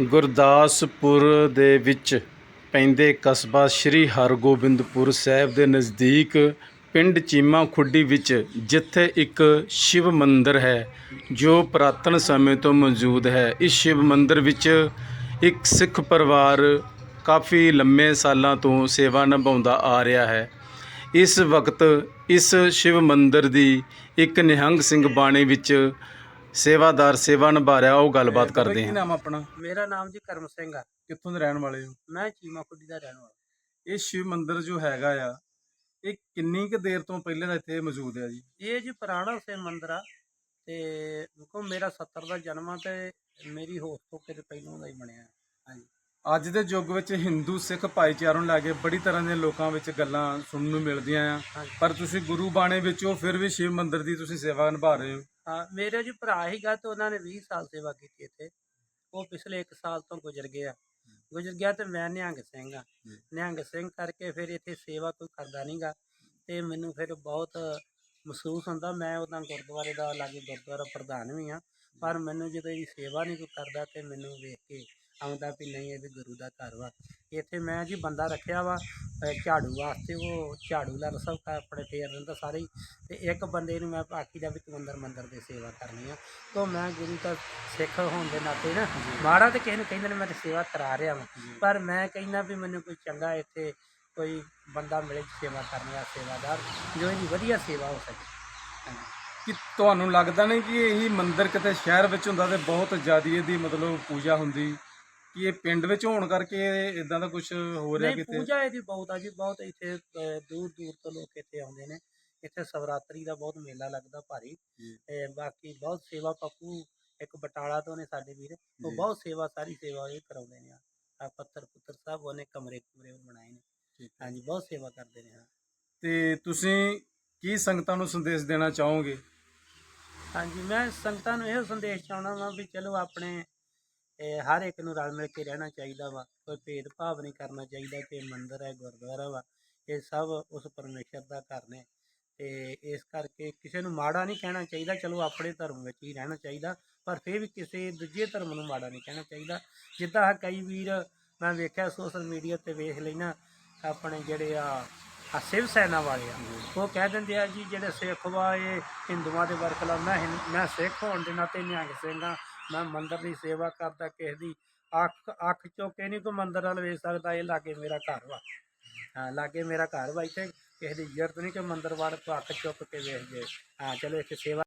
ਗੁਰਦਾਸਪੁਰ ਦੇ ਵਿੱਚ ਪੈਂਦੇ ਕਸਬਾ ਸ੍ਰੀ ਹਰਗੋਬਿੰਦਪੁਰ ਸਾਹਿਬ ਦੇ ਨਜ਼ਦੀਕ ਪਿੰਡ ਚੀਮਾ ਖੁੱਡੀ ਵਿੱਚ, ਜਿੱਥੇ ਇੱਕ ਸ਼ਿਵ ਮੰਦਿਰ ਹੈ, ਜੋ ਪੁਰਾਤਨ ਸਮੇਂ ਤੋਂ ਮੌਜੂਦ ਹੈ। ਇਸ ਸ਼ਿਵ ਮੰਦਿਰ ਵਿੱਚ ਇੱਕ ਸਿੱਖ ਪਰਿਵਾਰ ਕਾਫੀ ਲੰਮੇ ਸਾਲਾਂ ਤੋਂ ਸੇਵਾ ਨਿਭਾਉਂਦਾ ਆ ਰਿਹਾ ਹੈ। ਇਸ ਵਕਤ ਇਸ ਸ਼ਿਵ ਮੰਦਿਰ ਦੀ ਇੱਕ ਨਿਹੰਗ ਸਿੰਘ ਬਾਣੀ ਵਿੱਚ ਸੇਵਾਦਾਰ ਸੇਵਾ ਨਿਭਾ ਰਿਹਾ ਉਹ ਗੱਲਬਾਤ ਕਰਦੇ ਕੀ ਹਾਂ। ਨਾਮ ਆਪਣਾ? ਮੇਰਾ ਨਾਮ ਜੀ ਕਰਮ ਸਿੰਘ ਆ। ਕਿੱਥੋਂ ਦੇ ਰਹਿਣ ਵਾਲੇ ਹੋ? ਮੈਂ ਚੀਮਾ ਖੁੱਡੀ ਦਾ ਰਹਿਣ ਵਾਲਾ। ਇਹ ਸ਼ਿਵ ਮੰਦਿਰ ਜੋ ਹੈਗਾ ਆ ਇਹ ਕਿੰਨੀ ਕੁ ਦੇਰ ਤੋਂ ਪਹਿਲੇ ਦਾ ਇੱਥੇ ਮੌਜੂਦ ਹੈ ਜੀ? ਇਹ ਜੀ ਪੁਰਾਣਾ ਸੇ ਮੰਦਿਰ ਆ ਤੇ ਕੋ ਮੇਰਾ 70 ਦਾ ਜਨਮ ਆ ਤੇ ਮੇਰੀ ਹੋਸ਼ ਤੋਂ ਕਿਤੇ ਪਹਿਲੋਂ ਦਾ ਹੀ ਬਣਿਆ। ਹਾਂਜੀ। ਅੱਜ ਦੇ ਯੁੱਗ ਵਿੱਚ ਹਿੰਦੂ ਸਿੱਖ ਭਾਈਚਾਰੇ ਨੂੰ ਲੈ ਕੇ ਬੜੀ ਤਰ੍ਹਾਂ ਦੇ ਲੋਕਾਂ ਵਿੱਚ ਗੱਲਾਂ ਸੁਣਨ ਨੂੰ ਮਿਲਦੀਆਂ ਆ। ਪਰ ਤੁਸੀਂ ਗੁਰੂ ਬਾਣੇ ਵਿੱਚੋਂ ਫਿਰ ਵੀ ਸ਼ਿਵ ਮੰਦਿਰ ਦੀ ਤੁਸੀਂ ਸੇਵਾ ਨਿਭਾ ਰਹੇ ਹੋ। ਹਾਂ ਮੇਰੇ ਜੀ ਭਰਾ ਹੀਗਾ ਤੇ ਉਹਨਾਂ ਨੇ 20 ਸਾਲ ਸੇਵਾ ਕੀਤੀ ਇੱਥੇ। ਉਹ ਪਿਛਲੇ 1 ਸਾਲ ਤੋਂ ਗੁਜ਼ਰ ਗਿਆ ਗੁਜ਼ਰ ਗਿਆ ਤੇ ਮੈਂ ਨਿਹੰਗ ਸਿੰਘ ਆ। ਨਿਹੰਗ ਸਿੰਘ ਕਰਕੇ ਫਿਰ ਇੱਥੇ ਸੇਵਾ ਕੋਈ ਕਰਦਾ ਨਹੀਂਗਾ ਤੇ ਮੈਨੂੰ ਫਿਰ ਬਹੁਤ ਮਹਿਸੂਸ ਹੁੰਦਾ। ਮੈਂ ਉਹਦਾ ਗੁਰਦੁਆਰੇ ਦਾ ਲਾਗੇ ਗੁਰਦੁਆਰਾ ਪ੍ਰਧਾਨ ਵੀ ਆ। ਪਰ ਮੈਨੂੰ ਜਦੋਂ ਇਹਦੀ ਸੇਵਾ ਨਹੀਂ ਕੋਈ ਕਰਦਾ ਤੇ ਮੈਨੂੰ ਵੇਖ ਕੇ ਆਉਂਦਾ ਵੀ ਨਹੀਂ, ਇਹ ਵੀ ਗੁਰੂ ਦਾ ਘਰ ਵਾ। ਇੱਥੇ ਮੈਂ ਜੀ ਬੰਦਾ ਰੱਖਿਆ ਵਾ, ਅਹ ਝਾੜੂ ਵਾਸਤੇ, ਉਹ ਝਾੜੂ ਲਾ ਸਭ ਕਾ ਆਪਣੇ ਫੇਰ ਦਿੰਦਾ ਸਾਰੇ ਹੀ। ਤੇ ਇੱਕ ਬੰਦੇ ਨੂੰ ਮੈਂ ਆਖੀ ਦਾ ਵੀ ਤੂੰ ਅੰਦਰ ਮੰਦਰ ਦੀ ਸੇਵਾ ਕਰਨੀ ਆ। ਤੋਂ ਮੈਂ ਗੁਰੂ ਦਾ ਸਿੱਖ ਹੋਣ ਦੇ ਨਾਤੇ ਨਾ, ਮਾੜਾ ਤੇ ਕਿਸੇ ਨੂੰ ਕਹਿੰਦੇ ਨੇ ਮੈਂ ਤੇ ਸੇਵਾ ਕਰਾ ਰਿਹਾ ਵਾਂ। ਪਰ ਮੈਂ ਕਹਿੰਦਾ ਵੀ ਮੈਨੂੰ ਕੋਈ ਚੰਗਾ ਇੱਥੇ ਕੋਈ ਬੰਦਾ ਮਿਲੇ ਸੇਵਾ ਕਰਨ ਵਾਲਾ ਸੇਵਾਦਾਰ, ਜੋ ਇਹਦੀ ਵਧੀਆ ਸੇਵਾ ਹੋ ਸਕੇ। ਹਾਂਜੀ। ਕਿ ਤੁਹਾਨੂੰ ਲੱਗਦਾ ਨਹੀਂ ਕਿ ਇਹੀ ਮੰਦਿਰ ਕਿਤੇ ਸ਼ਹਿਰ ਵਿੱਚ ਹੁੰਦਾ ਤੇ ਬਹੁਤ ਜ਼ਿਆਦਾ ਇਹਦੀ ਮਤਲਬ ਪੂਜਾ ਹੁੰਦੀ? ਕਿ ਇਹ ਪਿੰਡ ਵਿੱਚ ਹੋਣ ਕਰਕੇ ਇਦਾਂ ਦਾ ਕੁਝ ਹੋ ਰਿਹਾ ਨਹੀਂ ਕਿਤੇ? ਪੂਜਾ ਇਹਦੀ ਬਹੁਤ ਆ ਜੀ ਬਹੁਤ ਇੱਥੇ ਦੂਰ ਦੂਰ ਤੋਂ ਲੋਕ ਇੱਥੇ ਆਉਂਦੇ ਨੇ। ਇੱਥੇ ਸਵਰਾਤਰੀ ਦਾ ਬਹੁਤ ਮੇਲਾ ਲੱਗਦਾ ਭਾਰੀ। ਜੀ। ਤੇ ਬਾਕੀ ਬਹੁਤ ਸੇਵਾ ਪੱਪੂ ਇੱਕ ਬਟਾਲਾ ਤੋਂ ਨੇ ਸਾਡੇ ਵੀਰ ਉਹ ਜੀ। ਬਹੁਤ ਸੇਵਾ ਸਾਰੀ ਸੇਵਾ ਇਹ ਕਰਾਉਂਦੇ ਨੇ ਆ। ਪੱਥਰ ਪੁੱਤਰ ਸਭ ਉਹਨੇ ਕਮਰੇ ਕੁਮਰੇ ਬਣਾਏ ਨੇ। ਠੀਕ। ਹਾਂਜੀ ਬਹੁਤ ਸੇਵਾ ਕਰਦੇ ਨੇ ਹਾਂ। ਤੇ ਤੁਸੀਂ ਕੀ ਸੰਗਤਾਂ ਨੂੰ ਸੰਦੇਸ਼ ਦੇਣਾ ਚਾਹੋਗੇ? ਹਾਂਜੀ ਮੈਂ ਸੰਗਤਾਂ ਨੂੰ ਇਹ ਸੰਦੇਸ਼ ਚਾਹਣਾ ਵਾਂ ਵੀ ਚਲੋ ਆਪਣੇ ਇਹ ਹਰ ਇੱਕ ਨੂੰ ਰਲ ਮਿਲ ਕੇ ਰਹਿਣਾ ਚਾਹੀਦਾ ਵਾ, ਕੋਈ ਭੇਦਭਾਵ ਨਹੀਂ ਕਰਨਾ ਚਾਹੀਦਾ ਕਿ ਮੰਦਿਰ ਹੈ, ਗੁਰਦੁਆਰਾ ਵਾ, ਇਹ ਸਭ ਉਸ ਪਰਮੇਸ਼ਰ ਦਾ ਘਰ ਨੇ। ਤੇ ਇਸ ਕਰਕੇ ਕਿਸੇ ਨੂੰ ਮਾੜਾ ਨਹੀਂ ਕਹਿਣਾ ਚਾਹੀਦਾ, ਚਲੋ ਆਪਣੇ ਧਰਮ ਵਿੱਚ ਹੀ ਰਹਿਣਾ ਚਾਹੀਦਾ, ਪਰ ਫਿਰ ਵੀ ਕਿਸੇ ਦੂਜੇ ਧਰਮ ਨੂੰ ਮਾੜਾ ਨਹੀਂ ਕਹਿਣਾ ਚਾਹੀਦਾ। ਜਿੱਦਾਂ ਆਹ ਕਈ ਵੀਰ ਮੈਂ ਵੇਖਿਆ ਸੋਸ਼ਲ ਮੀਡੀਆ ਤੇ ਵੇਖ ਲੈਣਾ, ਆਪਣੇ ਜਿਹੜੇ ਆ ਆ ਸ਼ਿਵ ਸੈਨਾ ਵਾਲੇ ਆ, ਉਹ ਕਹਿ ਦਿੰਦੇ ਆ ਜੀ, ਜਿਹੜੇ ਸਿੱਖ ਵਾ, ਇਹ ਹਿੰਦੂਆਂ ਦੇ ਵਰਕਲਾ ਮੈਂ ਹਿੰ- ਮੈਂ ਸਿੱਖ ਹੋਣ ਦੇ ਨਾਤੇ ਨਿਹੰਗ ਸਿੰਘ ਆ ਮੈਂ ਮੰਦਰ ਦੀ ਸੇਵਾ ਕਰਦਾ, ਕਿਸੇ ਦੀ ਅੱਖ ਅੱਖ ਚੁੱਕ ਕੇ ਨਹੀਂ ਕੋਈ ਮੰਦਰ ਨਾਲ ਵੇਖ ਸਕਦਾ, ਇਹ ਲਾਗੇ ਮੇਰਾ ਘਰ ਵਾ। ਹਾਂ, ਲਾਗੇ ਮੇਰਾ ਘਰ ਵਾ ਇੱਥੇ, ਕਿਸੇ ਦੀ ਜ਼ਰੂਰਤ ਨਹੀਂ ਕਿ ਮੰਦਰ ਮੰਦਿਰ ਵੱਲ ਅੱਖ ਚੁੱਕ ਕੇ ਵੇਖ ਜੇ। ਹਾਂ, ਚਲੋ ਇੱਥੇ ਸੇਵਾ